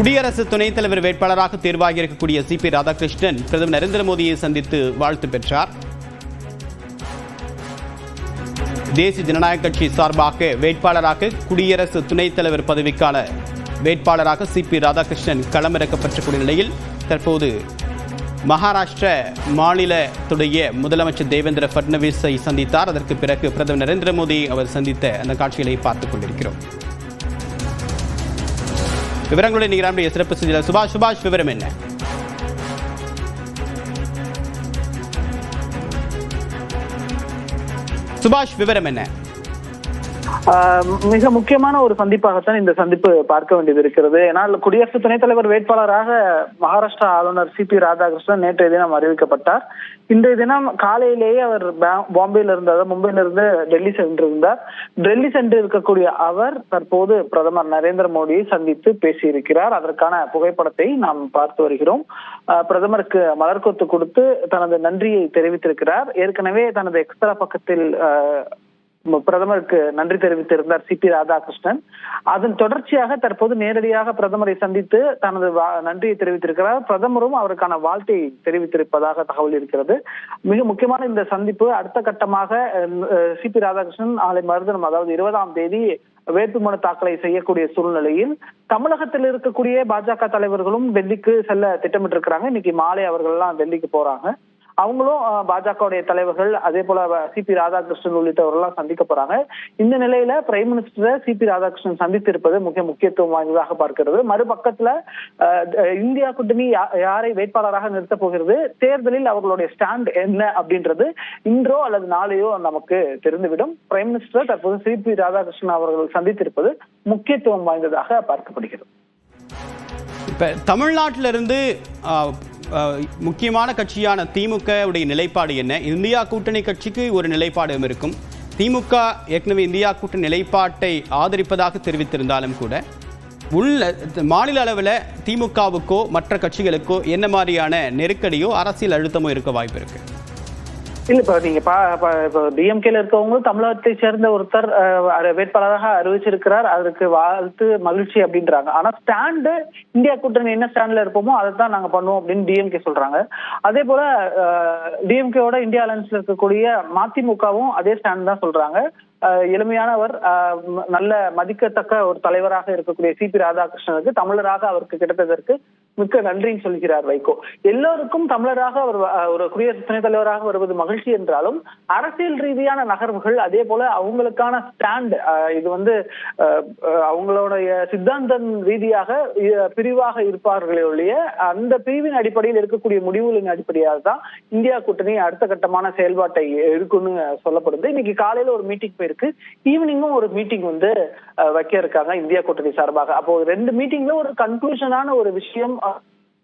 குடியரசு துணைத் தலைவர் வேட்பாளராக தேர்வாகியிருக்கக்கூடிய சி பி ராதாகிருஷ்ணன் பிரதமர் நரேந்திர மோடியை சந்தித்து வாழ்த்து பெற்றார். தேசிய ஜனநாயக கட்சி சார்பாக வேட்பாளராக குடியரசு துணைத் தலைவர் பதவிக்கான வேட்பாளராக சி பி ராதாகிருஷ்ணன் களமிறக்கப்பட்டிருக்கூடிய நிலையில் தற்போது மகாராஷ்டிர மாநிலத்துடைய முதலமைச்சர் தேவேந்திர பட்னவிஸை சந்தித்தார். அதற்கு பிறகு பிரதமர் நரேந்திர மோடி அவர் சந்தித்த அந்த காட்சிகளை பார்த்துக் கொண்டிருக்கிறோம். விவரங்களை நிகராமுடைய சிறப்பு செய்தியாளர் சுபாஷ். சுபாஷ் விவரம் என்ன? சுபாஷ் விவரம் என்ன? மிக முக்கியமான ஒரு சந்திப்பாகத்தான் இந்த சந்திப்பு பார்க்க வேண்டியது இருக்கிறது. ஏன்னா குடியரசு துணைத் தலைவர் வேட்பாளராக மகாராஷ்டிரா ஆளுநர் சி. பி. ராதாகிருஷ்ணன் நேற்றைய தினம் அறிவிக்கப்பட்டார். இன்றைய தினம் காலையிலேயே அவர் பாம்பேல இருந்து அதாவது மும்பையில இருந்து டெல்லி சென்றிருந்தார். டெல்லி சென்று இருக்கக்கூடிய அவர் தற்போது பிரதமர் நரேந்திர மோடியை சந்தித்து பேசியிருக்கிறார். அதற்கான புகைப்படத்தை நாம் பார்த்து வருகிறோம். பிரதமருக்கு மலர்கொத்து கொடுத்து தனது நன்றியை தெரிவித்திருக்கிறார். ஏற்கனவே தனது எக்ஸ்ட்ரா பக்கத்தில் பிரதமருக்கு நன்றி தெரிவித்திருந்தார் சி பி ராதாகிருஷ்ணன். அதன் தொடர்ச்சியாக தற்போது நேரடியாக பிரதமரை சந்தித்து தனது வா- நன்றியை தெரிவித்திருக்கிறார். பிரதமரும் அவருக்கான வாழ்த்தை தெரிவித்திருப்பதாக தகவல் இருக்கிறது. மிக முக்கியமான இந்த சந்திப்பு அடுத்த கட்டமாக சி பி ராதாகிருஷ்ணன் நாளை மறுதினம் அதாவது இருபதாம் தேதி வேட்புமனு தாக்கலை செய்யக்கூடிய சூழ்நிலையில் தமிழகத்தில் இருக்கக்கூடிய பாஜக தலைவர்களும் டெல்லிக்கு செல்ல திட்டமிட்டிருக்கிறாங்க. இன்னைக்கு மாலை அவர்கள் எல்லாம் டெல்லிக்கு போறாங்க. அவங்களும் பாஜகவுடைய தலைவர்கள் அதே போல சி பி ராதாகிருஷ்ணன் உள்ளிட்டவர்கள்லாம் சந்திக்க போறாங்க. இந்த நிலையில பிரைம் மினிஸ்டரை சி பி ராதாகிருஷ்ணன் சந்தித்திருப்பது முக்கிய முக்கியத்துவம் வாய்ந்ததாக பார்க்கிறது. மறுபக்கத்துல அஹ், இந்தியா கூட்டணி யா- யாரை வேட்பாளராக நிறுத்தப் போகிறது? தேர்தலில் அவர்களுடைய ஸ்டாண்ட் என்ன அப்படின்றது இன்றோ அல்லது நாளையோ நமக்கு தெரிந்துவிடும். பிரைம் மினிஸ்டர் தற்போது சி பி ராதாகிருஷ்ணன் அவர்கள் சந்தித்திருப்பது முக்கியத்துவம் வாய்ந்ததாக பார்க்கப்படுகிறது. இப்ப தமிழ்நாட்டிலிருந்து முக்கியமான கட்சியான திமுக உடைய நிலைப்பாடு என்ன? இந்தியா கூட்டணி கட்சிக்கு ஒரு நிலைப்பாடும் இருக்கும். திமுக ஏற்கனவே இந்தியா கூட்டணி நிலைப்பாட்டை ஆதரிப்பதாக தெரிவித்திருந்தாலும் கூட உள்ள மாநில அளவில் திமுகவுக்கோ மற்ற கட்சிகளுக்கோ என்ன மாதிரியான நெருக்கடியோ அரசியல் அழுத்தமோ இருக்க வாய்ப்பு இருக்குது இல்ல இப்ப நீங்க பா டிஎம்கேல இருக்கவங்களும் தமிழகத்தை சேர்ந்த ஒருத்தர் வேட்பாளராக அறிவிச்சிருக்கிறார். அதற்கு வாழ்த்து மகிழ்ச்சி அப்படின்றாங்க. ஆனா ஸ்டாண்டு இந்தியா கூட்டணி என்ன ஸ்டாண்ட்ல இருப்போமோ அதை தான் நாங்க பண்ணுவோம் அப்படின்னு டிஎம்கே சொல்றாங்க. அதே போல டிஎம்கேவோட இந்தியா அலைன்ஸ்ல இருக்கக்கூடிய மதிமுகவும் அதே ஸ்டாண்ட் தான் சொல்றாங்க. எளிமையானவர் நல்ல மதிக்கத்தக்க ஒரு தலைவராக இருக்கக்கூடிய சி பி ராதாகிருஷ்ணனுக்கு தமிழராக அவருக்கு கிடைத்ததற்கு மிக்க நன்றின்னு சொல்கிறார் வைகோ. எல்லோருக்கும் தமிழராக அவர் ஒரு குடியரசு துணைத் தலைவராக வருவது மகிழ்ச்சி என்றாலும் அரசியல் ரீதியான நகர்வுகள் அதே போல அவங்களுக்கான ஸ்டாண்ட் இது வந்து அவங்களுடைய சித்தாந்தம் ரீதியாக பிரிவாக இருப்பார்களே ஒழிய அந்த பிரிவின் அடிப்படையில் இருக்கக்கூடிய முடிவுகளின் அடிப்படையாக தான் இந்தியா கூட்டணி அடுத்த கட்டமான செயல்பாட்டை இருக்குன்னு சொல்லப்படுது. இன்னைக்கு காலையில ஒரு மீட்டிங் போயிருக்கு. ஈவினிங்கும் ஒரு மீட்டிங் வந்து வைக்க இருக்காங்க இந்தியா கூட்டணி சார்பாக. அப்போ ரெண்டு மீட்டிங்ல ஒரு கன்க்ளூஷனான ஒரு விஷயம்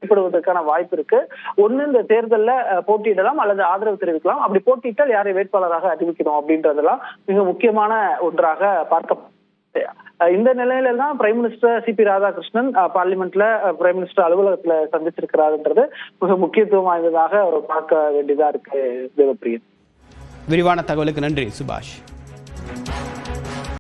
ஏற்படுவதற்கான வாய்ப்பு இருக்கு. ஒண்ணு இந்த தேர்தல்ல போட்டியிடலாம் அல்லது ஆதரவு தெரிவிக்கலாம். அப்படி போட்டியிட்டால் யாரை வேட்பாளராக அறிவிக்கணும் அப்படின்றதெல்லாம் மிக முக்கியமான ஒன்றாக பார்க்க இந்த நிலையில தான் prime minister C P Radhakrishnan பார்லிமெண்ட்ல பிரைம் மினிஸ்டர் அலுவலகத்துல சந்திச்சிருக்கிறாருன்றது மிக முக்கியத்துவம் வாய்ந்ததாக அவர் பார்க்க வேண்டியதா இருக்கு தேவப்பிரியன். விரிவான தகவலுக்கு நன்றி சுபாஷ்.